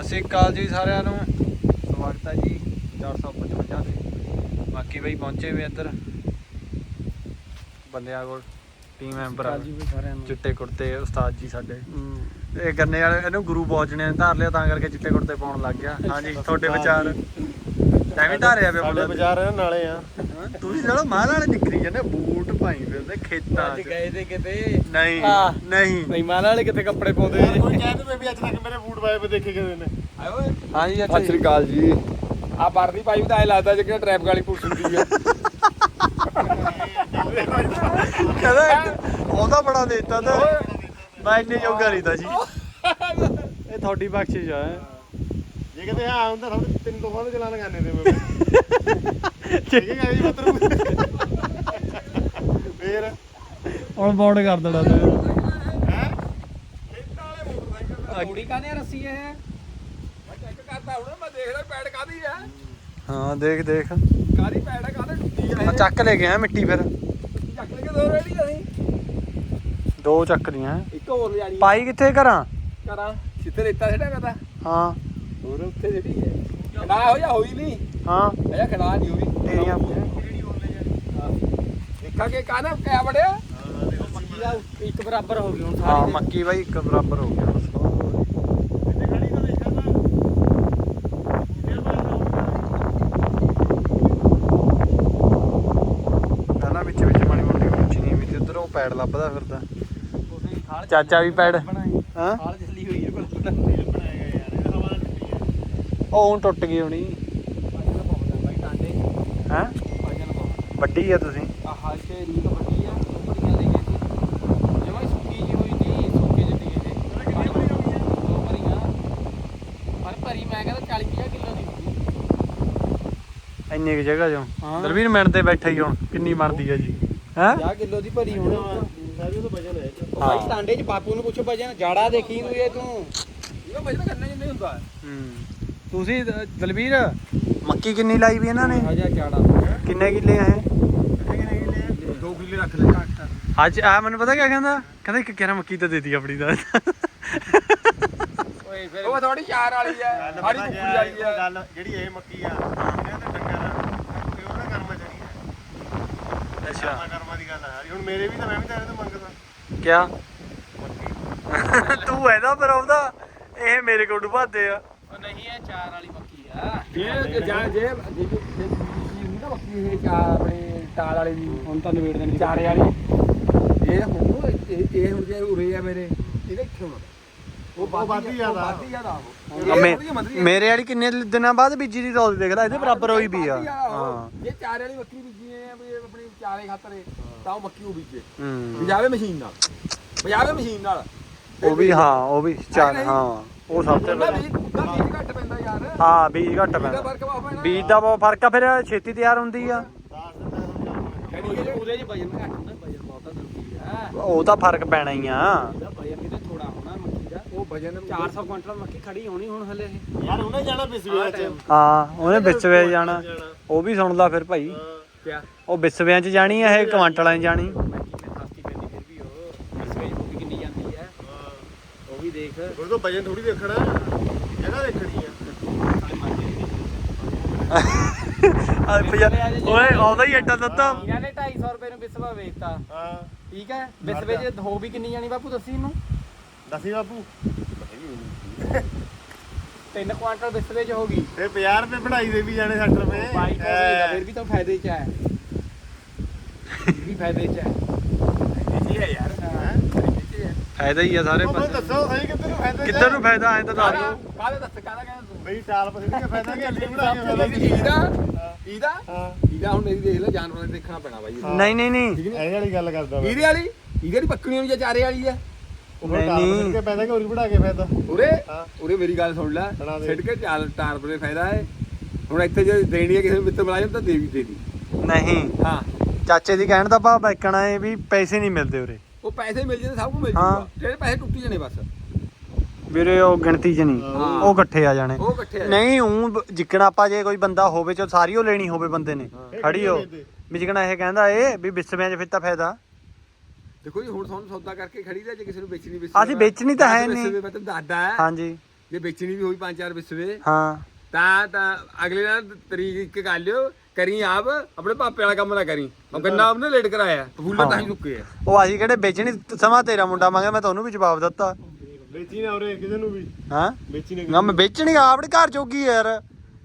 ਅਸੀਂ ਅਕਾਲ ਜੀ ਸਾਰਿਆਂ ਨੂੰ। ਸਵਾਗਤ ਹੈ ਜੀ 455 ਤੇ। ਬਾਕੀ ਬਈ ਪਹੁੰਚੇ ਵੀ ਇੱਧਰ। ਬੰਦਿਆਂ ਕੋਲ ਟੀਮ ਮੈਂਬਰ ਆ। ਸਾਰਿਆਂ ਨੂੰ। ਚਿੱਟੇ ਕੁੜਤੇ ਉਸਤਾਦ ਜੀ ਸਾਡੇ। ਇਹ ਗੰਨੇ ਵਾਲੇ ਇਹਨੂੰ ਗੁਰੂ ਬੋਚਣੇ ਨੇ ਧਾਰ ਲਿਆ ਤਾਂ ਕਰਕੇ ਚਿੱਟੇ ਕੁੜਤੇ ਪਾਉਣ ਲੱਗ ਗਿਆ। ਹਾਂਜੀ ਤੁਹਾਡੇ ਵਿਚਾਰ? ਮੈਂ ਵੀ ਧਾਰਿਆ ਪਿਆ ਸਾਡੇ ਮੁੰਡਾ। ਨਾਲੇ ਆ। ਤੁਸੀਂ ਜਿਹੜਾ ਮਾਲ ਵਾਲੇ ਨਿਕਰੀ ਜਾਂਦੇ ਬੂਟ ਪਾਈ ਫਿਰਦੇ ਖੇਤਾਂ 'ਚ। ਗਏ ਤੇ ਕਿਤੇ। ਨਹੀਂ ਆਹ। ਨਹੀਂ। ਮਹਿਮਾਨ ਵਾਲੇ ਕਿਤੇ ਕੱਪੜੇ ਪਾਉਂਦੇ ਕੋਈ ਕਹਿੰਦੇ ਮੈਂ ਵੀ ਅੱਜ ਤੱਕ ਮੇਰੇ ਬੂਟ ਪਾਏ ਵੇ ਦੇਖੇ ਕਿਤੇ ਨੇ। ਆਏ ਓਏ। ਹਾਂਜੀ ਸਤਿ ਸ੍ਰੀ ਅਕਾਲ ਜੀ। ਆ ਪਰਦੀ ਪਾਈ ਵੀ ਤਾਂ ਐ ਲੱਗਦਾ ਜਿਵੇਂ ਟ੍ਰੈਫਿਕ ਵਾਲੀ ਪੁਲਿਸ ਹੁੰਦੀ ਆ। ਕਹਿੰਦਾ ਉਹਦਾ ਬੜਾ ਦੇਤਾ ਤਾਂ। ਮੈਂ ਇੰਨੇ ਜੋਗਾ ਨਹੀਂ ਤਾ ਜੀ। ਇਹ ਤੁਹਾਡੀ ਬਖਸ਼ਿਸ਼ ਆ। ਜੇ ਕਿਤੇ ਆ ਹੁੰਦਾ ਤਾਂ ਤਿੰਨ ਦੋਹਾਂ ਦੇ ਚਲਾਨ ਕਰਨੇ ਤੇ ਮੈਂ ਠੀਕ ਹੈ ਜੀ ਮਤਲਬ ਫੇਰ? ਹੁਣ ਬੌਂਡ ਕਰ ਦੇਣਾ ਤੇ। ਹੈ? ਕੁੜੀ ਕਾਹਨੇ ਰੱਸੀ ਇਹ? ਮੈਂ ਚੈੱਕ ਕਰਦਾ ਹੁਣ ਮੈਂ ਦੇਖਦਾ ਪੈੜ ਕਾਦੀ ਆ। ਹਾਂ ਦੇਖ ਦੇਖ। ਕਾਦੀ ਪੈੜ ਕਾਦੇ ਟੁੱਟੀ ਮੈਂ ਚੱਕ ਲੈ ਗਿਆ ਮਿੱਟੀ ਫਿਰ। ਚੱਕ ਲੈ ਕੇ ਦੋ ਰੇੜੀ ਅਸੀਂ। ਦੋ ਚੱਕ ਲੀਆਂ। ਇੱਕ ਹੋਰ ਜਾਣੀ ਪਾਈ ਕਿੱਥੇ ਕਰਾਂ? ਕਰਾਂ। ਸਿੱਧੇ ਰੇਤਾ ਛੱਡਿਆ ਕਦਾ ਹਾਂ। ਹੋਰ ਉੱਥੇ ਜਿਹੜੀ ਹੈ ਖੜਾ ਹੋ ਜਾ ਹੋਈ ਨਹੀਂ। ਹਾਂ। ਅਜਾ ਖੜਾ ਨਹੀਂ ਹੋਈ। ਤੇਰੀਆਂ ਦੇਖਾ ਕਿ ਕਾਨਾ ਕਿਆ ਬੜਿਆ ਮੱਕੀ ਦਾ ਇੱਕ ਬਰਾਬਰ ਹੋ ਗਈ ਹੁਣ ਹਾਂ ਮੱਕੀ ਬਾਈ ਇੱਕ ਬਰਾਬਰ ਹੋ ਗਿਆ। ਬਸ ਪਹਿਲਾਂ ਵਿੱਚ ਵਿੱਚ ਮਾੜੀ ਮੋਟੀ ਉੱਚੀ ਨਹੀਂ ਵੀ ਤੇ ਉਧਰ ਉਹ ਪੈੜ ਲੱਭਦਾ ਫਿਰਦਾ। ਚਾਚਾ ਵੀ ਪੈੜ। ਹਾਂ ਹਾਲ ਜੱਲੀ ਹੋਈ ਹੈ ਕੋਲ ਉਹ ਹੁਣ ਟੁੱਟ ਗਈ ਹੋਣੀ। ਬਾਈ ਟਾਂਡੇ ਹੈ? ਵੱਡੀ ਆ ਤੁਸੀਂ। ਆ ਹਾਲ ਤੇ ਰੀਕ ਵੱਡੀ ਆ ਉੱਪਰੀਆਂ ਦੇ ਗਏ ਸੀ ਜਮਾ ਹੀ ਸੁੱਕੀ ਜੀ ਹੋਈ ਸੀ ਸੁੱਕੇ ਜਿਹੀ ਦੀ ਇਹ ਦੋ ਭਰੀਆਂ ਪਰ ਭਰੀ ਮੈਂ ਕਹਿੰਦਾ 40 50 ਕਿਲੋ ਦੀ ਹੋਊਗੀ ਇੰਨੀ ਕੁ ਜਗ੍ਹਾ ਚੋਂ। ਹਾਂ। ਦਰਵੀਰ ਮਿੰਟ ਤੇ ਬੈਠਾ ਹੀ ਹੁਣ ਕਿੰਨੀ ਬਣਦੀ ਆ ਜੀ। ਹੈ? 50 ਕਿਲੋ ਦੀ ਭਰੀ ਹੁਣ। ਸਾਰੀ ਉਹ ਵਜਨ ਹੈ। ਭਾਈ ਟਾਂਡੇ ਚ ਬਾਪੂ ਨੂੰ ਪੁੱਛੋ ਵਜਨ ਜਾੜਾ ਦੇਖੀ ਤੂੰ ਇਹ ਤੂੰ। ਇਹ ਵਜਨ ਕਰਨਾ ਜਿੰਨੇ ਹੁੰਦਾ। ਤੁਸੀਂ ਦ- ਦਲਵੀਰ ਮੱਕੀ ਕਿੰਨੀ ਲਾਈ ਵੀ ਇਹਨਾਂ ਨੇ? ਹਜਾ ਚਾੜਾ ਕਿੰਨੇ ਕਿੱਲੇ ਆ ਇਹ? 2 ਕਿਲੋ ਰੱਖ ਲੈ। ਘੱਟ ਅੱਜ ਆ ਮੈਨੂੰ ਪਤਾ ਕਿਆ ਕਹਿੰਦਾ? ਕਹਿੰਦਾ ਇੱਕ ਕਿਹੜਾ ਮੱਕੀ ਤਾਂ ਦੇਤੀ ਆਪਣੀ ਦਾ। ਓਏ ਫਿਰ ਉਹ ਥੋੜੀ ਚਾਰ ਵਾਲੀ ਆ। ਸਾਡੀ ਕੁੱਕੜੀ ਵਾਲੀ ਆ। ਗੱਲ ਜਿਹੜੀ ਇਹ ਮੱਕੀ ਆ ਇਹਨਾਂ ਤੇ ਡੰਗਰ ਆ। ਕੋਈ ਉਹਨਾਂ ਕਰਮਾ ਚੜੀ ਆ। ਅੱਛਾ। ਕਰਮਾ ਕਰਮਾ ਦੀ ਗੱਲ ਆ ਸਾਰੀ। ਹੁਣ ਮੇਰੇ ਵੀ ਤਾਂ ਮੈਂ ਵੀ ਤਾਂ ਇਹਦੇ ਤੋਂ ਮੰਗਦਾ। ਕਿਆ? ਤੂੰ ਇਹਦਾ ਪਰ ਆਉਂਦਾ ਇਹ ਮੇਰੇ ਕੋਲ ਡੁਬਾਦੇ ਆ। ਉਹ ਨਹੀਂ ਇਹ ਚਾਰ ਵਾਲੀ ਮੱਕੀ ਆ। ਇਹ ਜਾਂ ਜੇ ਜੇ ਜੇ ਹੁੰਦੀ ਨਾ ਮੱਕੀ ਇਹ ਚਾਰ ਆਪਣੇ ਟਾਲ ਵਾਲੀ ਦੀ ਹੁਣ ਤਾਂ ਨਵੇੜ ਦੇਣੀ ਚਾਰੇ ਵਾਲੀ। ਇਹ ਹੁਣ ਇਹ ਇਹ ਹੁਣ ਜੇ ਉਰੇ ਆ ਮੇਰੇ ਇਹਦੇ ਇੱਥੇ ਹੁਣ। ਉਹ ਵੱਧ ਹੀ ਜ਼ਿਆਦਾ। ਵੱਧ ਹੀ ਜ਼ਿਆਦਾ ਉਹ ਆ ਮੇ- ਮੇਰੇ ਵਾਲੀ ਕਿੰਨੇ ਦਿਨਾਂ ਬਾਅਦ ਬੀਜੀ ਦੀ ਤੌਲ ਦੇਖ ਲੈ ਇਹਦੇ ਬਰਾਬਰ ਹੋਈ ਵੀ ਆ। ਹਾਂ ਹਾਂ। ਜੇ ਚਾਰੇ ਵਾਲੀ ਮੱਕੀ ਬੀਜੀ ਆ ਵੀ ਇਹ ਆਪਣੀ ਚਾਰੇ ਖਾਤਰੇ ਤਾਂ ਉਹ ਮੱਕੀ ਉਹ ਬੀਜੇ। ਹੂੰ। ਬਜਾਵੇ ਮਸ਼ੀਨ ਨਾਲ। ਬਜਾਵੇ ਮਸ਼ੀਨ ਨਾਲ। ਉਹ ਵੀ ਹਾਂ ਉਹ ਵੀ ਹਾਂ। ਉਹ ਸਭ ਤੋਂ। ਬੀਜ ਘੱਟ ਪੈਂਦਾ ਯਾਰ। ਹਾਂ ਬੀਜ ਘੱਟ ਪੈਂਦਾ। ਫ਼ਰਕ ਵਾ ਪੈਣਾ। ਬੀਜ ਦਾ ਬਹੁਤ ਫ਼ਰਕ ਆ ਫਿਰ ਛੇਤੀ ਤਿਆਰ ਹੁੰਦੀ ਆ। ਉਹਦੇ ਚ ਵਜਨ ਘੱਟ ਹੁੰਦਾ ਵਜਨ ਬਹੁਤਾ ਜ਼ਰੂਰੀ ਆ। ਉਹ ਤਾਂ ਫ਼ਰਕ ਪੈਣਾ ਹੀ ਆ। ਇਹਦਾ ਵਜਨ ਕਿਤੇ ਥੋੜਾ ਹੋਣਾ ਮੱਕੀ ਦਾ। ਉਹ ਵਜਨ 400 ਕੁਇੰਟਲ ਮੱਕੀ ਖੜੀ ਹੋਣੀ ਹੁਣ ਹਲੇ ਇਹ। ਯਾਰ ਉਹਨੇ ਜਾਣਾ ਬਿਸਵੇ ਚ। ਹਾਂ ਉਹਨੇ ਵਿਸਵੇ ਜਾਣਾ। ਉਹ ਵੀ ਸੁਣ ਲਾ ਫਿਰ ਭਾਈ। ਕਿਆ? ਉਹ ਵਿਸਵਿਆਂ 'ਚ ਜਾਣੀ ਆ ਇਹ ਕੁਆਂਟਲਾਂ 'ਚ ਜਾਣੀ ਮੱਕੀ ਤੇ ਸਸਤੀ ਪੈਂਦੀ ਫਿਰ ਵੀ ਉਹ ਸਵੇਜ ਉਹ ਵੀ ਕਿੰਨੀ ਜਾਂਦੀ ਹੈ ਉਹ ਤੋਂ ਵਜਨ ਥੋੜੀ ਦੇਖਣਾ ਜਗ੍ਹਾ ਦੇਖਣੀ ਆ ਓਏ ਆਉਂਦਾ ਹੀ ਐਡਾ ਦਿੱਤਾ। ਇਹਨਾਂ ਨੇ 250 ਰੁਪਏ ਨੂੰ ਬਿਸਵਾ ਵੇਚਤਾ। ਹਾਂ। ਠੀਕ ਹੈ? ਬਿਸਵੇ ਚ ਹੋ ਵੀ ਕਿੰਨੀ ਜਾਣੀ ਬਾਪੂ ਦੱਸੀ ਇਹਨੂੰ ਦੱਸੀ ਬਾਪੂ। 3 ਕੁਆਂਟਲ ਬਿਸਵੇ ਚ ਹੋ ਗਈ। ਤੇ 50 ਰੁਪਏ ਪੜਾਈ ਦੇ ਵੀ ਜਾਣੇ 60 ਰੁਪਏ। ਫਿਰ ਵੀ ਤਾਂ ਫਾਇਦੇ ਚ ਹੈ। ਇਹ ਵੀ ਫਾਇਦੇ ਚ ਹੈ। ਜੀ ਫਾਇਦਾ ਹੀ ਆ ਸਾਰੇ ਪਾਸੇ। ਦੱਸੋ ਸਹੀ ਕਿੱਧਰ ਨੂੰ ਫਾਇਦਾ ਕਿੱਧਰ ਨੂੰ ਫਾਇਦਾ ਐ ਤਾਂ ਦੱਸ ਦੋ ਕਾਹਦੇ ਦੱਸ ਕਾਹਦਾ ਕਹਿੰਦਾ ਤੂੰ? ਬਈ ਟਾਲ ਪਸੜੀ ਦਾ ਫਾਇਦਾ ਕਿ ਅੱਲੀ ਬਣਾ ਕੇ ਫਾਇਦਾ ਕੀ ਇਹਦਾ ਇਹਦਾ ਹਾਂ। ਇਹਦਾ ਹੁਣ ਮੇਰੀ ਦੇਖ ਲੈ ਜਾਨਵਰਾਂ ਦੇ ਦੇਖਣਾ ਪੈਣਾ ਬਾਈ। ਨਹੀਂ ਨਹੀਂ ਨਹੀਂ। ਠੀਕ ਇਹ ਵਾਲੀ ਗੱਲ ਕਰਦਾ ਮੈਂ। ਇਹਦੇ ਵਾਲੀ? ਇਹਦੇ ਦੀ ਪੱਕਣੀ ਹੋਣੀ ਜਾਂ ਚਾਰੇ ਵਾਲੀ ਆ? ਨਹੀਂ, ਕੇ ਫਾਇਦਾ ਕਿ ਹੋਰ ਬਣਾ ਕੇ ਫਾਇਦਾ। ਉਰੇ? ਹਾਂ। ਉਰੇ ਮੇਰੀ ਗੱਲ ਸੁਣ ਲੈ। ਛੱਡ ਕੇ ਚਾਲ ਟਾਰ ਬਰੇ ਫਾਇਦਾ ਹੈ। ਹੁਣ ਇੱਥੇ ਜੇ ਦੇਣੀ ਹੈ ਕਿਸੇ ਨੂੰ ਮਿੱਤਰ ਬੁਲਾਇਆ ਤਾਂ ਦੇ ਵੀ ਦੇ ਦੀ। ਨਹੀਂ। ਹਾਂ। ਚਾਚੇ ਦੀ ਕਹਿਣ ਦਾ ਭਾਵ ਬੈਕਣਾ ਹੈ ਵੀ ਪੈਸੇ ਨਹੀਂ ਮਿਲਦੇ ਉਰੇ। ਉਹ ਪੈਸੇ ਮਿਲ ਜਾਂਦੇ ਸਭ ਕੁਝ ਮਿਲ ਹਾਂ। ਜੂਗਾ। ਜਿਹੜੇ ਪੈਸੇ ਟੁੱਟੀ ਜਾਣੇ ਬਸ। ਵੀਰੇ ਉਹ ਗਿਣਤੀ 'ਚ ਨਹੀਂ। ਹਾਂ। ਉਹ ਇਕੱਠੇ ਆ ਜਾਣੇ। ਉਹ ਇਕੱਠੇ ਆ ਨਹੀਂ ਉਹ ਜਿੱਕਣਾ ਆਪਾਂ ਜੇ ਕੋਈ ਬੰਦਾ ਹੋਵੇ ਚੋ ਸਾਰੀ ਉਹ ਲੈਣੀ ਹੋਵੇ ਬੰਦੇ ਨੇ। ਖੜੀ ਹੋ। ਵੀ ਜਿੱਕਣਾ ਇਹ ਕਹਿੰਦਾ ਏ ਵੀ ਵਿਸਵਿਆਂ 'ਚ ਫਿਰ ਤਾਂ ਫਾਇਦਾ। ਦੇਖੋ ਜੀ ਹੁਣ ਤੁਹਾਨੂੰ ਸੌਦਾ ਕਰਕੇ ਖੜੀ ਦਾ ਜੇ ਕਿਸੇ ਨੂੰ ਵੇਚਣੀ ਵੇਚਣੀ ਅਸੀਂ ਵੇਚਣੀ ਤਾਂ ਹੈ ਨਹੀਂ। ਮੈਂ ਤੈਨੂੰ ਦੱਸਦਾ ਹੈ। ਹਾਂਜੀ। ਜੇ ਵੇਚਣੀ ਵੀ ਹੋਈ ਪੰਜ ਚਾਰ ਵਿਸਵੇ ਹਾਂ। ਤਾਂ ਤਾਂ ਅਗਲੇ ਨਾਲ ਤਰੀਕ ਇੱਕ ਕਰ ਲਿਓ ਕਰੀ ਆਪ ਆਪਣੇ ਪਾਪੇ ਵਾਲਾ ਕੰਮ ਨਾ ਕਰੀ। ਉਹ ਗੰਨਾ ਉਹਨੇ ਲੇਟ ਕਰਾਇਆ ਫੂਲੇ ਤਾਂ ਹੀ ਸੁੱਕੇ ਆ। ਉਹ ਅਸੀਂ ਕਿਹੜੇ ਵੇਚਣੀ ਸਮਾਂ ਤੇਰਾ ਮੁੰਡਾ ਮੰਗਿਆ ਮੈਂ ਤੁਹਾਨੂੰ ਵੀ ਜਵਾਬ ਦਿੱਤਾ। ਵੇਚੀ ਨਾ ਉਰੇ ਕਿਸੇ ਨੂੰ ਵੀ। ਹਾਂ? ਵੇਚੀ ਨਾ ਨਾ ਮੈਂ ਵੇਚਣੀ ਆਪਣੇ ਘਰ ਜੋਗੀ ਯਾਰ।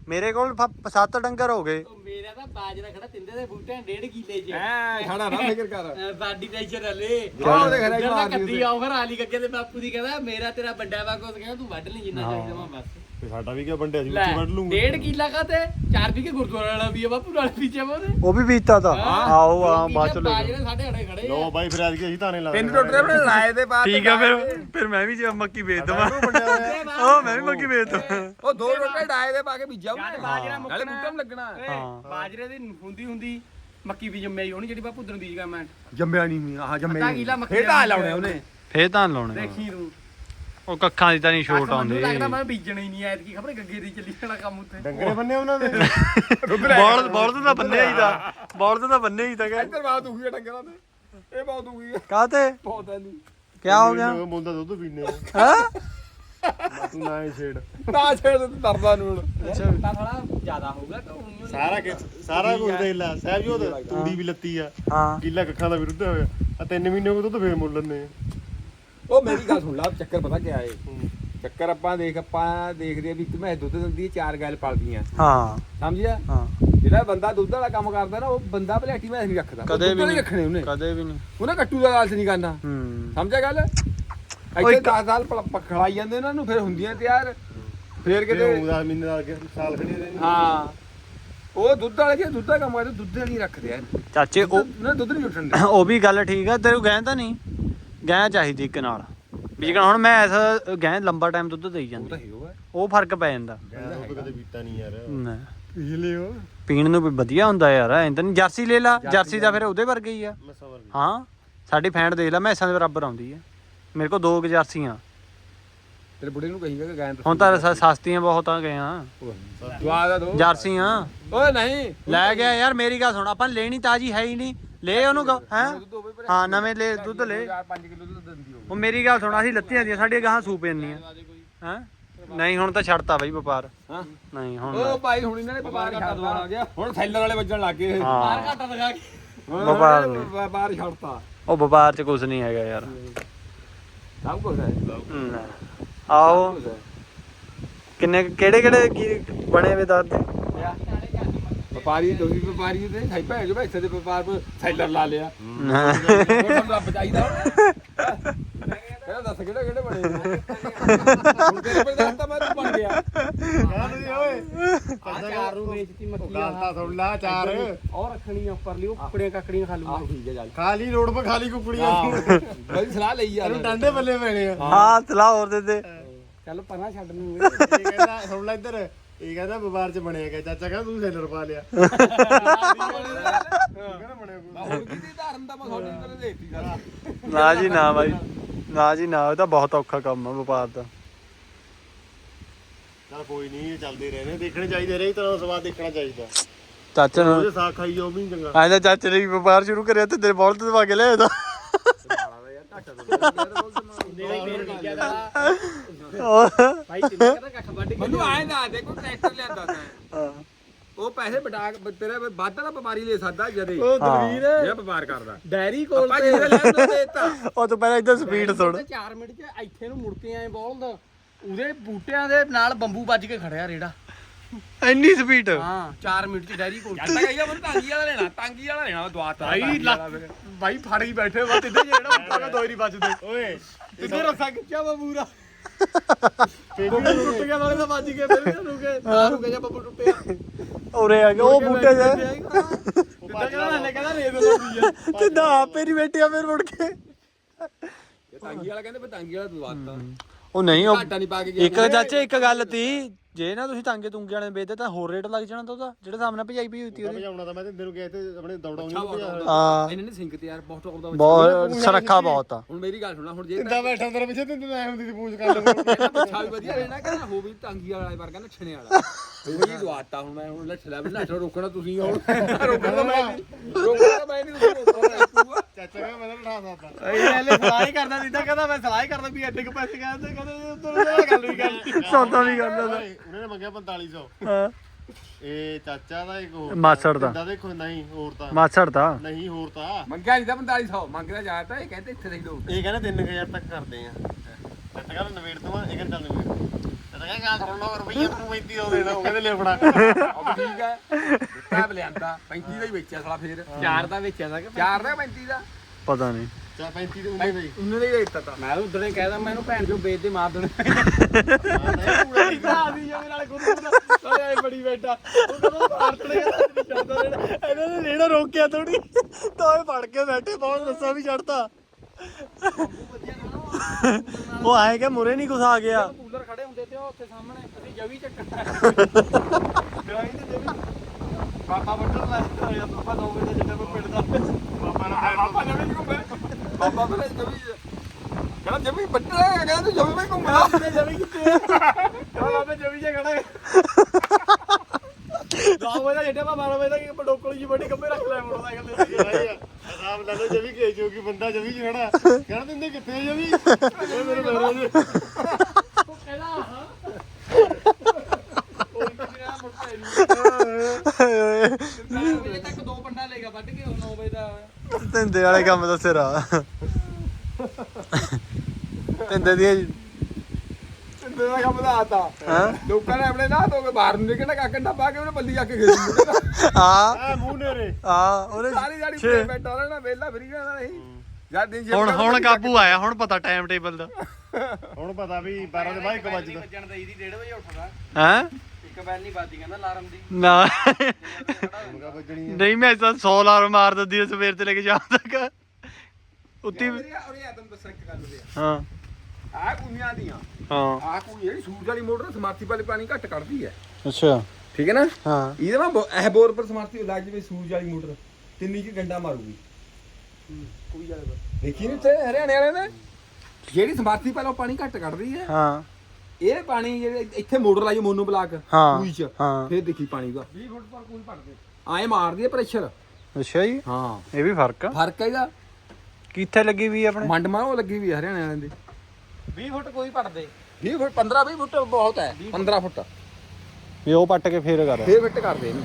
ਮੇਰੇ ਕੋਲ ਸੱਤ ਡੰਗਰ ਹੋ ਗਏ। ਮੇਰਾ ਤਾਂ ਬਾਜਰਾ ਖੜਾ ਤਿੰਦੇ ਦੇ ਬੂਟੇ ਡੇਢ ਕਿੱਲੇ ਚ। ਐ ਖੜਾ ਨਾ ਫਿਕਰ ਕਰ। ਬਾਡੀ ਟੈਂਸ਼ਨ ਹਲੇ ਆਹ ਉਹਦੇ ਘਰੇ ਕੱਦੀ ਆਫਰ ਆਲੀ ਕੱਗੇ ਤੇ ਬਾਪੂ ਦੀ ਕਹਿੰਦਾ ਮੇਰਾ ਤੇਰਾ ਵੱਡਾ ਵਾ ਕਹਿੰਦਾ ਤੂੰ ਵੱਢ ਲਈ ਜਿੰਨਾ ਚਾਹੀਦਾ ਵਾ ਬਸ। ਤੇ ਸਾਡਾ ਵੀ ਕਿਆ ਵੰਡਿਆ ਸੀ ਉੱਚੀ ਵੱਢ ਲੂੰਗਾ। ਡੇਢ ਕਿੱਲਾ ਕਾਤੇ ਚਾਰ ਵੀ ਕੇ ਗੁਰਦੁਆਰਾ ਵਾਲਾ ਵੀ ਆ ਬਾਪੂ ਨਾਲ ਪਿੱਛੇ ਮੋਰੇ ਉਹ ਵੀ ਵੇਚਤਾ ਤਾਂ। ਆਓ ਆ ਬਾਅਦ ਚ ਲੈ ਜਾਓ। ਬਾਜਰੇ ਸਾਡੇ ਅੜੇ ਖੜੇ ਲੋ ਬਾਈ ਫਿਰ ਅੱਜ ਅਸੀਂ ਤਾਨੇ ਲਾ ਤਿੰਨ ਟੋਟਰੇ ਆਪਣੇ ਲਾਏ ਦੇ ਬਾਅਦ ਠੀਕ ਆ ਫਿਰ ਫਿਰ ਮੈਂ ਵੀ ਜੇ ਮੱਕੀ ਵੇਚ ਦਵਾਂ। ਉਹ ਮੈਂ ਵੀ ਮੱਕੀ ਵੇਚ ਦਵਾਂ। ਉਹ ਦੋ ਟੋਟਰੇ ਡਾਏ ਦੇ ਪਾ ਕੇ ਬੀਜਾ ਉਹਨੇ। ਬਾਜਰਾ ਨਾਲੇ ਮੁੱਕਣਾ ਬੂਟਾ ਵੀ ਲੱਗਣਾ। ਹਾਂ। ਬਾਜਰੇ ਦੀ ਹੁੰਦੀ ਹੁੰਦੀ ਮੱਕੀ ਵੀ ਜੰਮਿਆ ਹੀ ਹੋਣੀ ਜਿਹੜੀ ਬਾਪੂ ਦਿਨ ਬੀਜ ਗਾ ਮੈਂ। ਜੰਮਿਆ ਨਹੀਂ ਆਹ ਜੰਮਿਆ ਕਿੱਲਾ ਮੱਕੀ ਫੇਰ ਤਾਂ ਲਾਉਣੇ ਉਹਨੇ। ਫੇਰ ਤਾਂ ਲਾਉਣੇ ਦੇਖੀ ਤੂੰ। ਉਹ ਕੱਖਾਂ ਦੀ ਤਾਂ ਨਹੀਂ ਛੋਟ ਆਉਂਦੀ। ਲੱਗਦਾ ਮੈਂ ਬੀਜਣਾ ਹੀ ਨਹੀਂ ਐਤ ਕੀ ਖਬਰ ਗੱਗੇ ਦੀ ਚੱਲੀ ਜਾਣਾ ਕੰਮ ਉੱਤੇ। ਡੰਗਰੇ ਬੰਨੇ ਉਹਨਾਂ ਦੇ। ਬੌਲ ਬੌਲ ਤਾਂ ਬੰਨੇ ਹੀ ਤਾਂ। ਬੌਲ ਤਾਂ ਬੰਨੇ ਹੀ ਤਾਂ ਇੱਧਰ ਬਾਤ ਦੁਖੀ ਹੈ ਡੰਗਰਾਂ ਤੇ ਇਹ ਬਹੁਤ ਦੁਖੀ ਹੈ ਕਾਤੇ ਬਹੁਤ ਹੈ ਨਹੀਂ। ਕੀ ਹੋ ਗਿਆ? ਬੋਲਦਾ ਦੁੱਧ ਪੀਨੇ ਹਾਂ? ਤੂੰ ਨਾ ਹੀ ਛੇੜ। ਨਾ ਛੇੜ ਤੇ ਡਰਦਾ ਨੂੰ ਹੁਣ। ਤਾਂ ਥੋੜਾ ਜ਼ਿਆਦਾ ਹੋਊਗਾ ਤਾਂ ਸਾਰਾ ਕਿ ਸਾਰਾ ਕੁਝ ਦੇਖ ਲੈ। ਸਾਹਿਬ ਜੋਤ ਤੂੜੀ ਵੀ ਲੱਤੀ ਆ। ਹਾਂ। ਕਿੱਲਾ ਕੱਖਾਂ ਦਾ ਵਿਰੁੱਧ ਹੋਇਆ। ਆ ਤਿੰਨ ਮਹੀਨੇ ਉਹ ਦੁੱਧ ਫੇਰ ਮੁੱਲ ਲੈਂਦੇ ਆ। ਉਹ ਮੇਰੀ ਗੱਲ ਸੁਣ ਲਾ ਚੱਕਰ ਪਤਾ ਕਿਆ ਏ? ਚੱਕਰ ਆਪਾਂ ਦੇਖ ਆਪਾਂ ਦੇਖਦੇ ਆ ਵੀ ਇੱਕ ਮੈਂ ਦੁੱਧ ਦਿੰਦੀ ਹੈ ਚਾਰ ਗੈਲ ਪਲਦੀਆਂ ਹਾਂ। ਸਮਝਿਆ ਹਾਂ। ਜਿਹੜਾ ਬੰਦਾ ਦੁੱਧ ਵਾਲਾ ਕੰਮ ਕਰਦਾ ਨਾ ਉਹ ਬੰਦਾ ਭਲੇਟੀ ਮੈਂ ਨਹੀਂ ਰੱਖਦਾ। ਕਦੇ ਵੀ ਨਹੀਂ ਨਹੀਂ ਰੱਖਣੇ ਉਹਨੇ। ਕਦੇ ਵੀ ਨਹੀਂ। ਉਹਨੇ ਕੱਟੂ ਦਾ ਲਾਲਚ ਨਹੀਂ ਕਰਨਾ। ਹੂੰ। ਸਮਝਿਆ ਗੱਲ? ਇੱਥੇ ਇੱਕ- 10 ਸਾਲ ਪ- ਪ- ਖੜਾਈ ਜਾਂਦੇ ਉਹਨਾਂ ਨੂੰ ਫਿਰ ਹੁੰਦੀਆਂ ਤਿਆਰ। ਫਿਰ ਕਿਤੇ ਕਿਤੇ ਉਹਦਾ ਮਹੀਨੇ ਦਾ ਅੱਗੇ ਸਾਲ ਖੜੀ ਦੇ ਹਾਂ। ਉਹ ਦੁੱਧ ਵਾਲੇ ਕਿ ਦੁੱਧ ਦਾ ਕੰਮ ਕਰਦੇ ਦੁੱਧ ਨਹੀਂ ਰੱਖਦੇ ਯਾਰ ਚਾਚੇ ਉਹ ਨਾ ਦੁੱਧ ਨਹੀਂ ਉੱਠਣ ਦੇ ਉਹ ਵੀ ਗੱਲ ਠੀਕ ਆ ਤੇਰੇ ਤਾਂ ਨਹੀਂ? ਗੈਂ ਚਾਹੀਦੀ ਇੱਕ ਨਾਲ। ਵੀ ਜਿਹੜਾ ਹੁਣ ਮੈਂ ਐਸਾ ਗੈਂ ਲੰਬਾ ਟਾਈਮ ਦੁੱਧ ਦੇਈ ਉਹ ਜਾਂਦੀ ਤਾਂ ਹੀ ਉਹ ਹੈ। ਉਹ ਫ਼ਰਕ ਪੈ ਜਾਂਦਾ। ਉਹ ਕਦੇ ਪੀਤਾ ਨਹੀਂ ਯਾਰ। ਨਾ। ਪੀ ਲਿਓ। ਪੀਣ ਨੂੰ ਵੀ ਵਧੀਆ ਹੁੰਦਾ ਯਾਰ ਐਂ ਤਾਂ ਨਹੀਂ ਜਰਸੀ ਲੈ ਲਾ। ਜਰਸੀ ਦਾ ਫਿਰ ਉਹਦੇ ਵਰਗਾ ਹੀ ਆ। ਮੈਂ ਹਾਂ ਸਾਡੀ ਫੈਂਟ ਦੇਖ ਲੈ ਮੈਸਾਂ ਦੇ ਬਰਾਬਰ ਆਉਂਦੀ ਆ। ਮੇਰੇ ਕੋਲ ਦੋ ਕੁ ਜਰਸੀਆਂ। ਤੇਰੇ ਬੁੜੇ ਨੂੰ ਕਹੀਗਾ ਕਿ ਗਾਂ ਹੁਣ ਤਾਂ ਸ- ਸਸਤੀਆਂ ਬਹੁਤ ਆ ਗਈਆਂ। ਦਵਾ ਦਾ ਦੋ। ਜਰਸੀਆਂ। ਓਏ ਨਹੀਂ। ਲੈ ਗਿਆ ਯਾਰ ਮੇਰੀ ਗੱਲ ਸੁਣ। ਆਪਾਂ ਲੈਣੀ ਤਾਜੀ ਹੈ ਹੀ ਨਹੀਂ। ਲੈ ਉਹਨੂੰ ਹੈ? ਦੁੱਧ ਹੋਵੇ। ਪਰ ਹਾਂ ਨਵੇਂ ਲੈ ਦੁੱਧ ਲੈ। 5 ਕਿਲੋ ਦੁੱਧ ਦਿੰਦੀ ਹੋਵੇ ਉਹ ਮੇਰੀ ਗੱਲ ਸੁਣ ਅਸੀਂ ਲੱਤੀਆਂ ਦੀਆਂ ਸਾਡੀਆਂ ਗਾਹਾਂ ਸੂ ਪੈਂਦੀਆਂ ਹੈ? ਨਹੀਂ ਹੁਣ ਤਾਂ ਛੱਡਤਾ ਬਈ ਵਪਾਰ। ਹਾਂ। ਨਹੀਂ ਹੁਣ ਉਹ ਭਾਈ ਹੁਣ ਇਹਨਾਂ ਨੇ ਵਪਾਰ ਘਾਟਾ ਦੁਆਰਾ ਆ ਗਿਆ ਹੁਣ ਸੈਲਰ ਵਾਲੇ ਵੱਜਣ ਲੱਗ ਗਏ। ਹਾਂ। ਘਾਟਾ ਦਿਖਾ ਕੇ। ਵਪਾਰ। ਵਪਾਰ ਛੱਡਤਾ। ਉਹ ਵਪਾਰ ਚ ਕੁਝ ਨਹੀਂ ਹੈਗਾ ਯਾਰ। ਸਭ ਕੁਝ ਹੈ। ਆਓ। ਕਿੰਨੇ ਕਿਹੜੇ ਕਿਹੜੇ ਕੀ ਬਣੇ ਵੇ ਦੱਸ ਦੇ ਵਪਾਰੀ ਤੁਸੀਂ ਵਪਾਰੀ ਤੇ ਸਾਈ ਭੈਣ ਜੋ ਬੈਠੇ ਦੇ ਵਪਾਰ ਪਰ ਸੈਲਰ ਲਾ ਲਿਆ। ਰੱਬ ਚਾਹੀਦਾ। ਕਹਿੰਦਾ ਦੱਸ ਕਿਹੜੇ ਕਿਹੜੇ ਬਣੇ ਹੁਣ ਤੇਰੇ ਪਰ ਦੱਸਤਾ ਮੈਂ ਤੂੰ ਬਣ ਗਿਆ। ਨਹੀਂ ਓਏ ਆ ਚਾਰ ਨੂੰ ਵੇਚਤੀ ਮੱਕੀ ਗੱਲ ਤਾਂ ਸੁਣ ਲਾ ਚਾਰ। ਔਰ ਰੱਖਣੀ ਆ ਉੱਪਰ ਲਈ ਉਹ ਕੁਕੜੀਆਂ ਕਾਕੜੀਆਂ ਖਾ ਲੂਗਾ। ਠੀਕ ਹੈ ਚੱਲ। ਖਾਲੀ ਰੋਡ 'ਤੇ ਖਾਲੀ ਕੁਕੜੀਆਂ। ਬੜੀ ਸਲਾਹ ਲਈ ਯਾਰ ਇਹਨੂੰ ਡਾਂਡੇ ਬੱਲੇ ਪੈਣੇ ਆ। ਹਾਂ ਤਲਾ ਹੋਰ ਦੇ ਦੇ। ਚੱਲ ਪਰਾਂ ਛੱਡ ਨੂੰ ਇਹ ਕਹਿੰਦਾ ਸੁਣ ਲੈ ਇੱਧਰ। ਇਹ ਕਹਿੰਦਾ ਵਪਾਰ 'ਚ ਬਣਿਆ ਗਿਆ ਚਾਚਾ ਕਹਿੰਦਾ ਤੂੰ ਸੈਲਰ ਪਾ ਲਿਆ। ਕਹਿੰਦਾ ਬਣਿਆ ਕੋਈ। ਹੋਰ ਕੀ ਦੀ ਧਾਰਨ ਦਾ ਮੈਂ ਤੁਹਾਡੇ ਅੰਦਰ ਦੇਤੀ ਸਾਰਾ ਨਾ ਜੀ ਨਾ ਬਾਈ ਨਾ ਜੀ ਨਾ ਇਹ ਤਾਂ ਬਹੁਤ ਔਖਾ ਕੰਮ ਆ ਵਪਾਰ ਦਾ। ਚੱਲ ਕੋਈ ਨਹੀਂ ਇਹ ਚੱਲਦੇ ਰਹਿਣੇ ਦੇਖਣੇ ਚਾਹੀਦੇ ਰਹੇ ਤਰ੍ਹਾਂ ਦਾ ਸਵਾਦ ਦੇਖਣਾ ਚਾਹੀਦਾ। ਚਾਚਾ ਨੂੰ ਉਹਦੇ ਸਾਗ ਖਾਈ ਜਾਓ ਵੀ ਚੰਗਾ। ਆਂਦਾ ਚਾਚੇ ਨੇ ਵੀ ਵਪਾਰ ਸ਼ੁਰੂ ਕਰਿਆ ਤੇ ਤੇਰੇ ਬੋਲ ਤੇ ਦਵਾ ਕੇ ਲਿਆਇਆ ਤਾਂ। ਭਾਈ ਤਿੰਨੇ ਕਹਿੰਦਾ ਕੱਖ ਵੱਢ ਕੇ ਮੈਨੂੰ ਆਏ ਨਾ ਦੇ ਕੋਈ ਟਰੈਕਟਰ ਲਿਆਂਦਾ ਤਾਂ ਉਹ ਪੈਸੇ ਬਟਾ ਤੇਰੇ ਵੱਧ ਦਾ ਵਪਾਰੀ ਲੈ ਸਕਦਾ ਜਦੇ। ਉਹ ਹਾਂ। ਦਲਵੀਰ ਜਿਹੜਾ ਵਪਾਰ ਕਰਦਾ। ਡੈਰੀ ਕੋਲ ਆਪਾਂ ਜਿਹਦੇ ਲੈਣ ਤੋਂ ਦੇਤਾ। ਉਹ ਤੋਂ ਪਹਿਲਾਂ ਇਦਾਂ ਸਪੀਡ ਸੁਣ। 4 ਮਿੰਟ ਚ ਇੱਥੇ ਨੂੰ ਮੁੜ ਕੇ ਆਏ ਬੋਲਦ ਉਹਦੇ ਬੂਟਿਆਂ ਦੇ ਨਾਲ ਬੰਬੂ ਵੱਜ ਕੇ ਖੜਿਆ ਰੇੜਾ। ਇੰਨੀ ਸਪੀਡ ਹਾਂ 4 ਮਿੰਟ ਚ ਡੈਰੀ ਕੋਲ। ਜੱਟਾ ਕਹੀਆ ਮੈਨੂੰ ਟਾਂਗੀ ਵਾਲਾ ਲੈਣਾ ਟਾਂਗੀ ਵਾਲਾ ਲੈਣਾ ਦਵਾਤਾ ਭਾਈ ਭਾਈ ਫੜ ਹੀ ਬੈਠੇ ਵਾ ਤਿੱਦੇ ਜਿਹੜਾ ਉੱਪਰ ਦੋ ਹੀ ਨਹੀਂ ਵੱਜਦੇ ਓਏ ਤਿੱਦੇ ਰੱਸਾ ਖਿੱਚਿਆ ਵਾ ਪੂਰਾ। ਟੁੱਟ ਗਿਆ ਨਾਲੇ ਤਾਂ ਵੱਜ ਕੇ ਫਿਰ ਰੁਕੇ ਨਾ ਰੁਕੇ ਜਾਂ ਬੰਬੂ ਟੁੱਟਿਆ। ਉਰੇ ਆ ਗਿਆ ਉਹ ਬੂਟੇ ਜੇ ਤਿੱਦਾ ਕਹਿੰਦਾ ਹਲੇ ਕਹਿੰਦਾ ਰੇਤ ਲਾਉਂਦੀ ਆ। ਤੇ ਦਾ ਆਪੇ ਨਹੀਂ ਬੈਠਿਆ ਫਿਰ ਮੁੜ ਕੇ। ਇਹ ਟਾਂਗੀ ਵਾਲਾ ਕਹਿੰਦੇ ਵੀ ਟਾਂਗੀ ਵਾਲਾ ਦਵਾਤਾ ਉਹ ਨਹੀਂ ਉਹ ਘਾਟਾ ਨਹੀਂ ਪਾ ਕੇ ਗਿਆ। ਇੱਕ ਚਾਚੇ ਇੱਕ ਗੱਲ ਤੀ ਜੇ ਨਾ ਤੁਸੀਂ ਟਾਂਗੇ ਤੁੰਗੇ ਵਾਲੇ ਵੇਚਦੇ ਤਾਂ ਹੋਰ ਰੇਟ ਲੱਗ ਜਾਣਾ ਤਾਂ ਉਹਦਾ ਜਿਹੜੇ ਸਾਹਮਣੇ ਭਜਾਈ ਪਈ ਹੋਈ ਤੀ ਉਹਦੀ। ਭਜਾਉਣਾ ਤਾਂ ਮੈਂ ਤੇ ਤੈਨੂੰ ਕਿਹਾ ਤੇ ਆਪਣੇ ਦੌੜਾਉਂਦੇ ਨੂੰ ਭਜਾ ਹਾਂ ਇਹਨਾਂ ਨੇ ਸਿੰਕ ਤੇ ਯਾਰ ਬਹੁਤ ਟੌਪ ਦਾ ਬਹੁਤ ਸੁਰੱਖਾ ਬਹੁਤ ਆ। ਹੁਣ ਮੇਰੀ ਗੱਲ ਸੁਣਾ ਹੁਣ ਜੇ ਤਿੰਦਾ ਬੈਠਾ ਤੇਰੇ ਪਿੱਛੇ ਤੈਨੂੰ ਐ ਹੁੰਦੀ ਸੀ ਪੂਛ ਕਰ ਲਵਾਂ ਵੀ ਵਧੀਆ ਲੈਣਾ ਕਹਿੰਦਾ ਹੋ ਵੀ ਟਾਂਗੀ ਵਾਲਾ ਵਰਗਾ ਨੱਛਣੇ ਵਾਲਾ। ਉਹ ਵੀ ਦਵਾਤਾ ਹੁਣ ਮੈਂ ਹੁਣ ਲੱਛ ਲੈ ਲੱਛ ਰੋਕਣਾ ਤੁਸੀਂ ਹੁਣ। ਰੋਕਣਾ ਤਾਂ ਮੈਂ ਨਹੀਂ ਰੋਕਣਾ ਤਾਂ ਮੈਂ ਨਹੀਂ ਰੋਕਣਾ ਚਾਚਾ ਕਹਿੰਦਾ ਮੈਂ ਤਾਂ ਉਠਾ ਸਕਦਾ। ਇਹ ਹਲੇ ਸਲਾਹ ਹੀ ਕਰਦਾ ਦਿੱਤਾ ਕਹਿੰਦਾ ਮੈਂ ਸਲਾਹ ਹੀ ਕਰਦਾ ਵੀ ਐਡੇ ਕੁ ਪੈਸੇ ਕਹਿੰਦੇ ਕਹਿੰਦੇ ਉਧਰ ਗੱਲ ਵੀ ਕਰ ਸੌਦਾ ਵੀ ਕਰਦਾ ਤਾ। ਉਹਨੇ ਨੇ ਮੰਗਿਆ 4500 ਹਾਂ। ਇਹ ਚਾਚਾ ਦਾ ਇੱਕ ਹੋਰ ਮਾਸੜ ਦਾ। ਜਿੱਦਾਂ ਦੇਖੋ ਨਹੀਂ ਹੋਰ ਤਾਂ। ਮਾਛੜ ਤਾਂ ਨਹੀਂ ਹੋਰ ਤਾਂ। ਮੰਗਿਆ ਨਹੀਂ ਤਾਂ 4500 ਮੰਗਦਾ ਜਾਂਦਾ ਇਹ ਕਹਿੰਦੇ ਇੱਥੇ ਦੇ ਦੋ ਇਹ ਕਹਿੰਦਾ 3000 ਤੱਕ ਕਰਦੇ ਆ। ਚਾਚਾ ਕਹਿੰਦਾ ਨਵੇੜ ਦਵਾ ਇਹ ਕਹਿੰਦਾ ਚੱਲ ਨਵੇੜ। ਕਹਿੰਦਾ ਗਾ ਕਰੋ ਰੁਪਈਆ ਤੈਨੂੰ 3500 ਦੇਣਾ ਉਹ ਕਹਿੰਦੇ ਲੈ ਫੜਾ। ਉਹ ਵੀ ਠੀਕ ਹੈ ਦਿੱਤਾ ਲਿਆਂਦਾ। 35 ਦਾ ਹੀ ਵੇਚਿਆ ਸਾਲਾ ਫੇਰ। ਚਾਰ ਦਾ ਵੇਚਿਆ ਦਾ ਕਿ ਚਾਰ ਦਾ 35 ਦਾ? ਪਤਾ ਨਹੀਂ। ਚਾ 35 ਦੇ ਉਹਨੇ ਦੇ। ਉਹਨੇ ਦਾ ਹੀ ਵੇਚਤਾ ਤਾਂ। ਮੈਂ ਉਧਰ ਨੇ ਕਹਿਦਾ ਮੈਨੂੰ ਭੈਣ ਚੋਂ ਵੇਚ ਦੇ ਮਾਰ ਦੇਣੇ। ਹਾਂ, ਨਹੀਂ ਪੂਰਾ ਠੀਕ ਆ। ਆ ਵੀ ਜਮੇ ਨਾਲ ਗੁਰੂ ਦਾ। ਨਾਲੇ ਐ ਬੜੀ ਬੈਠਾ। ਉਹ ਕਹਿੰਦਾ ਭਾਰਤ ਨੇ ਕਹਿੰਦਾ ਨਹੀਂ ਛੱਡਦਾ ਰੇੜਾ ਇਹਨਾਂ ਨੇ ਰੇੜਾ ਰੋਕਿਆ ਥੋੜੀ ਤੋਏ ਫੜ ਕੇ ਬੈਠੇ ਬਹੁਤ ਰੱਸਾ ਵੀ ਚੜਤਾ ਉਹ ਆਏ ਕਿ ਮੁਰੇ ਨਹੀਂ ਕੁਛ ਆ ਗਿਆ? ਉੱਥੇ ਸਾਹਮਣੇ ਅਸੀਂ ਜਵੀ ਚੱਕਣਾ ਗਰਾਈ ਤੇ ਜਵੀ ਬਾਬਾ ਵੱਟਣ ਲੈ ਯਾ ਬਾਬਾ 9 ਵਜੇ ਦਾ ਜਿੱਦਾਂ ਮੈਂ ਪਿੰਡ ਦਾ ਬਾਬਾ ਨਾਲ ਬਾਬਾ ਜਮੀ ਘੁੰਮੇ। ਬਾਬਾ ਫਿਰ ਜਮੀ ਕਹਿੰਦਾ ਜਮੀ ਬੱਟਾ ਕਹਿੰਦਾ ਤੂੰ ਜਮੀ ਮੈਂ ਘੁੰਮਦਾ ਤੇ ਜਵੀ ਕਿੱਥੇ ਆ ਕਹਿੰਦਾ ਬਾਬਾ ਜਵੀ ਜੇ ਖੜਾ ਹੈ। 9 ਵਜੇ ਦਾ ਜਿੱਦਾਂ ਮੈਂ 12 ਵਜੇ ਦਾ ਕਿ ਪਡੋਕਲ ਜੀ ਵੱਡੀ ਕੰਮੇ ਰੱਖ ਲੈ ਮੋਟਰਸਾਈਕਲ ਤੇ। ਭਾਈ ਆਰਾਮ ਲੈ ਲਓ ਜਵੀ ਕੇ ਜੋ ਕਿ ਬੰਦਾ ਜਵੀ ਚ ਖੜਾ ਕਹਿਣਾ ਦਿੰਦੇ ਕਿੱਥੇ ਆ ਜਵੀ? ਇਹ ਮੇਰੇ ਮੇਰੇ ਜੀ ਉਹ ਕਹਿੰਦਾ ਹਾਂ ਉਹ ਕਿਹੜਾ ਮੁੜਦਾ ਨਹੀਂ 9 ਵਜੇ ਤੱਕ ਦੋ ਪੰਡਾ ਲੇਗਾ ਵੱਢ ਕੇ 9 ਵਜੇ ਦਾ ਤਿੰਦੇ ਵਾਲੇ ਕੰਮ ਦਾ ਸਿਰਾ ਤਿੰਦੇ ਦੀ ਤੇ ਦਾ ਕੰਮ ਦਾ ਆਤਾ। ਹਾਂ? ਲੋਕਾਂ ਨੇ ਆਪਣੇ ਨਾ ਤੋਂ ਬਾਹਰ ਨੂੰ ਨਿਕਲਣਾ ਕਾਕੰਡਾ ਪਾ ਕੇ ਉਹਨੇ ਬੱਲੀ ਜਾ ਕੇ ਖੇਡੀ ਆ। ਆ ਮੂੰਹ ਨੇਰੇ ਆ ਉਹਨੇ ਸਾਰੀ ਜਾੜੀ ਛੇ। ਬੈਠਾ ਰਹਿਣਾ ਵੇਲਾ ਫਰੀ ਜਾਣਾ ਨਹੀਂ ਦਿਨ ਹੁਣ ਹੁਣ ਕਾਬੂ ਆਇਆ ਹੁਣ ਪਤਾ ਟਾਈਮ ਟੇਬਲ ਦਾ। ਹੁਣ ਪਤਾ ਵੀ 12 ਦੇ ਬਾਅਦ 1 ਵਜਦਾ ਵੱਜਣ ਦਾ ਇਹਦੀ 1:30 ਵਜੇ ਉੱਠਦਾ। ਹੈ? ਨਹੀਂ ਵੱਜਦੀ ਕਹਿੰਦਾ ਅਲਾਰਮ ਦੀ। ਨਾ। ਮੁਰਗਾ ਵੱਜਣੀ ਆ। ਨਹੀਂ ਮੈਂ ਤਾਂ 100 ਲਾਰ ਮਾਰ ਦਿੰਦੀ ਆ ਸਵੇਰ ਤੇ ਲੈ ਕੇ ਸ਼ਾਮ ਤੱਕ। ਉੱਤੀ ਉਰੇ ਆ ਤੈਨੂੰ ਦੱਸਾਂ ਇੱਕ ਗੱਲ ਉਰੇ ਹਾਂ। ਆ ਕੁਈਆਂ ਦੀਆਂ। ਹਾਂ। ਆ ਕੋਈ ਜਿਹੜੀ ਸੂਰਜ ਵਾਲੀ ਮੋਟਰ ਸਮਰਥੀ ਵਾਲੇ ਪਾਣੀ ਘੱਟ ਕੱਢਦੀ ਹੈ ਅੱਛਾ। ਠੀਕ ਹੈ ਨਾ? ਹਾਂ। ਇਹਦੇ ਨਾਲ ਬੋ- ਇਹ ਬੋਰ ਪਰ ਸਮਰਥੀ ਲੱਗ ਜਵੇ ਸੂਰਜ ਵਾਲੀ ਮੋਟਰ ਤਿੰਨੀ ਕਿ ਗੰਡਾ ਮਾਰੂਗੀ। ਕੋਈ ਜਾਲੇ ਦੇਖੀ ਨੀ ਉੱਥੇ ਹਰਿਆਣੇ ਵਾਲੇ ਨੇ? ਜਿਹੜੀ ਸਮਰਥੀ ਪਹਿਲਾਂ ਪਾਣੀ ਘੱਟ ਕੱਢਦੀ ਹੈ ਹਾਂ। ਇਹ ਪਾਣੀ ਜਿਹੜੇ ਇੱਥੇ ਮੋਟਰ ਲਾਈ ਮੋਨੋ ਬਲਾਕ ਹਾਂ ਸੂਈ ਚ ਹਾਂ। ਫੇਰ ਦੇਖੀ ਪਾਣੀ ਦਾ। 20 ਫੁੱਟ ਪਰ ਕੋਈ ਪੜਦੇ ਆਏ ਮਾਰਦੀ ਹੈ ਪ੍ਰੈਸ਼ਰ ਅੱਛਾ ਜੀ। ਹਾਂ। ਇਹ ਵੀ ਫ਼ਰਕ ਆ? ਫ਼ਰਕ ਹੈ ਇਹਦਾ। ਕਿੱਥੇ ਲੱਗੀ ਵੀ ਆਪਣੇ? ਮੰਡ ਮਾਰੋ ਲੱਗੀ ਵੀ ਹਰਿਆਣੇ ਵਾਲਿਆਂ ਦੀ। 20 ਫੁੱਟ ਕੋਈ ਪੜਦੇ 20 ਫੁੱਟ 15 20 ਫੁੱਟ ਬਹੁਤ ਹੈ 15 ਫੁੱਟ। ਵੀ ਉਹ ਪੱਟ ਕੇ ਫੇਰ ਕਰ। ਫੇਰ ਫਿੱਟ ਕਰਦੇ ਇਹਨੂੰ।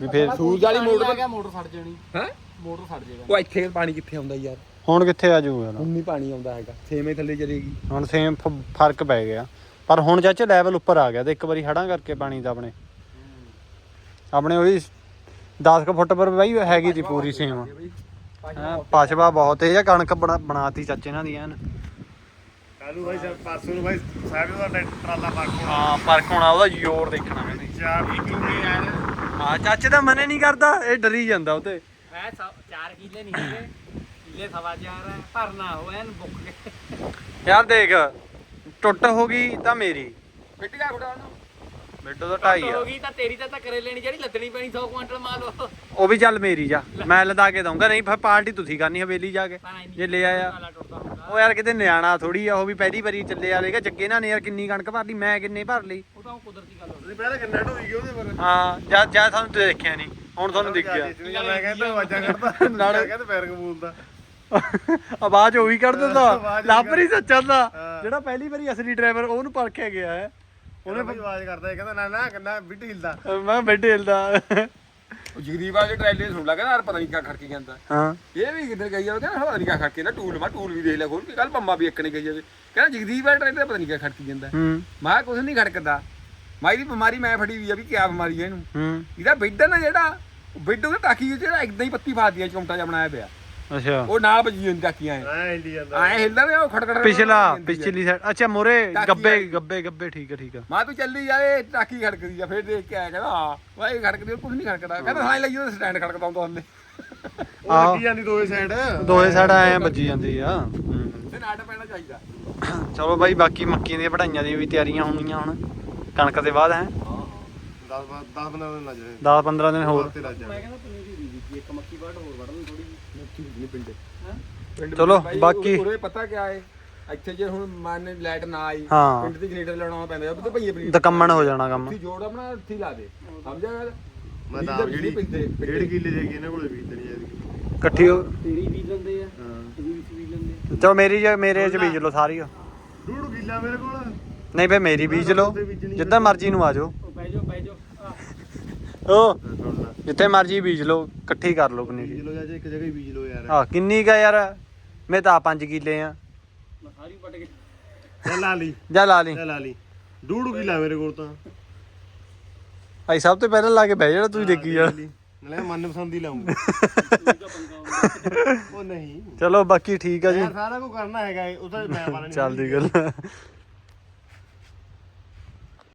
ਵੀ ਫੇਰ ਸੂਰਜ ਵਾਲੀ ਮੋਟਰ ਆ ਗਿਆ ਮੋਟਰ ਸੜ ਜਾਣੀ। ਹੈ? ਮੋਟਰ ਸੜ ਜਾਏਗਾ। ਉਹ ਇੱਥੇ ਪਾਣੀ ਕਿੱਥੇ ਆਉਂਦਾ ਯਾਰ? ਹੁਣ ਕਿੱਥੇ ਆ ਜਾਊਗਾ ਨਾ ਹੁਣ ਨਹੀਂ ਪਾਣੀ ਆਉਂਦਾ ਹੈਗਾ। ਛੇਵੇਂ ਥੱਲੇ ਚਲੇਗੀ। ਹੁਣ ਸੇਮ ਫ਼ਰਕ ਪੈ ਗਿਆ। ਪਰ ਹੁਣ ਚਾਚੇ ਲੈਵਲ ਉੱਪਰ ਆ ਗਿਆ। ਤੇ ਇੱਕ ਵਾਰੀ ਹੜਾਂ ਕਰਕੇ ਪਾਣੀ ਦਾ ਆਪਣੇ। ਆਪਣੇ ਉਹੀ 10 ਕੁ ਫੁੱਟ ਪਰ ਬਾਈ ਹੈਗੀ ਤੀ ਪੂਰੀ ਸੇਮ। ਹਾਂ ਪਛਵਾ ਬਹੁਤ ਹੈ ਜਾਂ ਕਣਕ ਬਣਾ- ਬਣਾਤੀ ਚਾਚੇ ਨਾਲ ਦੀ ਐਨ। ਕੱਲੂ ਭਾਈ ਸਰ ਪਰਸੋਂ ਨੂੰ ਭਾਈ ਸਾਹਿਬ ਦਾ ਟਰੈਕਟਰ ਟਰਾਲਾ ਪਾਰ ਕੋਣਾ ਹਾਂ ਫ਼ਰਕ ਹੋਣਾ ਉਹਦਾ ਜ਼ੋਰ ਦੇਖਣਾ ਕਹਿੰਦੇ ਚਾਰ ਕਿੱਲੇ ਯਾਰ ਹਾਂ ਚਾਚੇ ਦਾ ਮਨੇ ਨਹੀਂ ਕਰਦਾ। ਇਹ ਡਰੀ ਜਾਂਦਾ ਉਤੇ। ਮੈਂ 4 ਕਿੱਲੇ ਨਹੀਂ ਹੈਗੇ ਕਿੱਲੇ ਸਵਾ ਚਾਰ ਹੈ ਭਰਨਾ ਹੋ ਐਨ ਬੁੱਕ ਕੇ ਯਾਰ ਦੇਖ ਟੁੱਟ ਹੋ ਗਈ ਤਾਂ ਮੇਰੀ। ਫਿੱਟ ਗਿਆ ਫੁੱਟਾ ਉਹਨੂੰ। ਮਿੱਟੋ ਦਾ ਢਾਈ ਆ। ਹੋ ਗਈ ਤਾਂ ਤੇਰੀ ਤਾਂ ਕਰੇ ਲੈਣੀ ਜਿਹੜੀ ਲੱਦਣੀ ਪੈਣੀ 100 ਕੁਇੰਟਲ ਮਾਲ ਉਹ। ਉਹ ਵੀ ਚੱਲ ਮੇਰੀ ਜਾ। ਮੈਂ ਲਦਾ ਕੇ ਦਊਂਗਾ ਨਹੀਂ ਫਿਰ ਪਾਰਟੀ ਤੁਸੀਂ ਕਰਨੀ ਹਵੇਲੀ ਜਾ ਕੇ ਜੇ ਲੈ ਆਇਆ। ਉਹ ਯਾਰ ਕਿਤੇ ਨਿਆਣਾ ਥੋੜੀ ਆ ਉਹ ਵੀ ਪਹਿਲੀ ਵਾਰੀ ਚੱਲੇ ਵਾਲੇਗਾ ਜੱਗੇ ਨਾਲ ਨੇ ਯਾਰ ਕਿੰਨੀ ਕਣਕ ਭਰ ਲਈ ਮੈਂ ਕਿੰਨੇ ਭਰ ਲਈ। ਉਹ ਤਾਂ ਉਹ ਕੁਦਰਤੀ ਗੱਲ ਹੋ ਪਹਿਲਾਂ ਕਿੰਨਾ ਢੋਈ ਉਹਦੇ ਪਰ ਹਾਂ ਜਦ ਜਦ ਤੁਹਾਨੂੰ ਤੇ ਦੇਖਿਆ ਨਹੀਂ ਹੁਣ ਤੁਹਾਨੂੰ ਦਿਖ ਗਿਆ। ਮੈਂ ਕਹਿੰਦਾ ਆਵਾਜ਼ਾਂ ਕਰਦਾ ਨਾਲੇ ਕਹਿੰਦੇ ਪੈਰ ਕਬੂਲਦਾ ਆਵਾਜ਼ ਉਹ ਕੱਢ ਦਿੰਦਾ। ਲਾਪਰੀ ਸੱਚਾ ਦਾ। ਜਿਹੜਾ ਪਹਿਲੀ ਵਾਰੀ ਅਸਲੀ ਡਰਾਈਵਰ ਉਹਨੂੰ ਪਰਖਿਆ ਗਿਆ ਹੈ ਉਹਨੇ ਵੀ ਆਵਾਜ਼ ਕਰਦਾ ਇਹ ਕਹਿੰਦਾ ਨਾ ਨਾ ਕੰਨਾ ਬਿੱਟ ਹਿਲਦਾ ਮੈਂ ਬੈਠੇ ਹਿਲਦਾ ਉਹ ਜਗਦੀਪ ਵਾਲੇ ਟਰੈਲੇ ਸੁਣ ਲੱਗਾ ਯਾਰ ਪਤਾ ਨਹੀਂ ਕਿਆ ਖੜਕੀ ਜਾਂਦਾ। ਹਾਂ। ਇਹ ਵੀ ਕਿੱਧਰ ਗਈ ਆ ਉਹ ਕਹਿੰਦਾ ਪਤਾ ਨਹੀਂ ਕਿਆ ਖੜਕੇ ਨਾ ਟੂਲ ਮਾ ਟੂਲ ਵੀ ਦੇਖ ਲਿਆ ਖੋਲ ਕੇ ਕੱਲ ਪੰਮਾ ਵੀ ਇੱਕ ਨੇ ਗਈ ਜਾਵੇ ਕਹਿੰਦਾ ਜਗਦੀਪ ਵਾਲੇ ਟਰੈਲੇ ਪਤਾ ਨਹੀਂ ਕਿਆ ਖੜਕੀ ਜਾਂਦਾ। ਹੂੰ। ਮੈਂ ਕਿਹਾ ਕੁਛ ਨਹੀਂ ਖੜਕਦਾ। ਮੈਂ ਇਹਦੀ ਬਿਮਾਰੀ ਮੈਂ ਫੜੀ ਵੀ ਆ ਵੀ ਕਿਆ ਬਿਮਾਰੀ ਹੈ ਇਹਨੂੰ। ਹੂੰ। ਇਹਦਾ ਬਿੱਡ ਹੈ ਨਾ ਜਿਹੜਾ ਉਹ ਬਿੱਡ ਉਹਦੇ ਟਾਕੀ ਜਿਹੜਾ ਇਦਾਂ ਹੀ ਪੱਤੀ ਫਾਦੀਆਂ ਚਮਟਾ ਜਿਹਾ ਬਣਾਇਆ ਪਿਆ। ਅੱਛਾ। ਉਹ ਨਾਲ ਵੱਜੀ ਜਾਂਦੀ ਟਾਕੀਆਂ ਐ ਐ ਜਾਂਦਾ। ਐ ਹਿਲਦਾ ਵੀ ਉਹ ਖੜਖੜ ਪਿਛਲਾ ਪਿਛਲੀ ਸਾਈਡ ਅੱਛਾ ਮੋਰੇ ਗੱਬੇ। ਗੱਬੇ ਗੱਬੇ ਠੀਕ ਹੈ ਠੀਕ ਹੈ ਮੈਂ ਤੂੰ ਚੱਲੀ ਜਾਏ ਟਾਕੀ ਖੜਕਦੀ ਆ ਫਿਰ ਦੇਖ ਕੇ ਆਇਆ ਕਹਿੰਦਾ ਹਾਂ। ਵਾਏ ਖੜਕਦੀ ਕੁਝ ਨਹੀਂ ਖੜਕਦਾ। ਕਹਿੰਦਾ ਹਾਂ ਲਈ ਉਹ ਸਟੈਂਡ ਖੜਕਦਾ ਹੁੰਦਾ ਹੱਲੇ ਉਹ ਲੱਗੀ ਜਾਂਦੀ ਦੋਵੇਂ ਸਾਈਡ ਦੋਏ ਸਾਈਡ ਐ ਵੱਜੀ ਜਾਂਦੀ ਆ। ਹੂੰ। ਤੇ ਨਾਟ ਪੈਣਾ ਚਾਹੀਦਾ। ਚਲੋ ਬਾਈ ਬਾਕੀ ਮੱਕੀ ਦੀਆਂ ਪੜਾਈਆਂ ਦੀਆਂ ਵੀ ਤਿਆਰੀਆਂ ਹੋਣਗੀਆਂ ਹੁਣ। ਕਣਕ ਦੇ ਬਾਅਦ ਹੈ? 10 10 15 ਦਿਨ ਲੱਗ ਜਾਣੇ। 10 15 ਦਿਨ ਹੋਰ। ਤੇ ਲੱਗ ਮੈਂ ਜਾਣੇ ਕਹਿੰਦਾ ਪਨੀਰੀ ਦੀ ਦਿੱਤੀ ਇੱਕ ਮੱਕੀ ਬਾਟ ਹੋਰ ਵੜਨ ਥੋੜੀ ਜਿਹੀ ਨਹੀਂ ਪਿੰਡ। ਪਿੰਡ ਚਲੋ, ਬਾਕੀ- ਉਰੇ ਪਤਾ ਕਿਆ ਏ? ਇੱਥੇ ਜੇ ਹੁਣ ਮੰਨ ਲਾਈਟ ਨਾ ਆਈ ਹਾਂ। ਪਿੰਡ ਤੇ ਜਨਰੇਟਰ ਲਾਉਣਾ ਪੈਂਦਾ ਉਹ ਤੇ ਭਈਏ ਪਨੀਰ ਦਕੰਮਣ ਹੋ ਜਾਣਾ ਕੰਮ। ਉੱਥੇ ਜੋੜ ਆਪਣਾ ਹੀ ਲਾ ਦੇ। ਸਮਝਿਆ ਗੱਲ? ਮੈਂ ਤਾਂ ਜਿਹੜੀ ਪਿੰਡੇ- ਡੇਢ ਕਿੱਲੇ ਦੇ ਗਏ ਇਹਨਾਂ ਕੋਲੇ ਬੀਜ ਦੇਣੀ ਐ ਇਕੱਠੀ ਹੋ- ਤੇਰੀ ਬੀਜ ਲੈਂਦੇ ਆ ਹਾਂ। ਤੂੰ ਵੀ ਬੀਜ ਲੈਂਦੇ ਚਲੋ ਮੇਰੀ ਜੇ ਮੇਰੇ ਚ ਬੀਜ ਲਓ ਸਾਰੀ। ਡੂੜ ਕਿੱਲਾ ਮੇਰੇ ਕੋਲ। ਨਹੀਂ ਫੇ ਮੇਰੀ ਬੀਜ ਲਓ। ਜਿੱਦਾਂ ਮਰਜ਼ੀ ਨੂੰ ਆ ਜਾਓ। ਉਹ ਬਹਿ ਜਾਓ ਬਹਿ ਜਾਓ ਆਹ, ਓ ਲੈ ਜਿੱਥੇ ਮਰਜ਼ੀ ਬੀਜ ਲਓ ਇਕੱਠੀ ਕਰ ਲਓ ਬੀਜ ਪਨੀਰੀ ਲੋ ਜਾਂ ਇੱਕ ਜਗ੍ਹਾ ਹੀ ਬੀਜ ਲੋ ਯਾਰ। ਆ ਕਿੰਨੀ ਕਾ ਯਾਰ? ਮੈਂ ਤਾਂ 5 ਕਿੱਲੇ ਆ। ਮੈਂ ਸਾਰੀ ਪਟ ਕੇ ਚੱਲ ਲਾ ਲਈ। ਜਾ ਲਾ ਲਈ। ਚੱਲ ਲਾ ਲਈ। ਡੂੜ ਕਿੱਲਾ ਮੇਰੇ ਕੋਲ ਤਾਂ। ਭਾਈ ਸਭ ਤੋਂ ਪਹਿਲਾਂ ਲਾ ਕੇ ਬਹਿ ਜਾਣਾ ਤੁਸੀਂ ਦੇਖੀ ਜਾ ਨਾਲੇ ਮਨ ਪਸੰਦ ਹੀ ਲਾਉਂਗਾ ਉਹ ਨਹੀਂ। ਚਲੋ ਬਾਕੀ ਠੀਕ ਆ ਜੀ। ਯਾਰ ਸਾਰਾ ਕੁਝ ਕਰਨਾ ਹੈਗਾ ਇਹ, ਉਹ ਤਾਂ ਮੈਂ ਪਾਲਣੀ ਚੱਲਦੀ ਗੱਲ।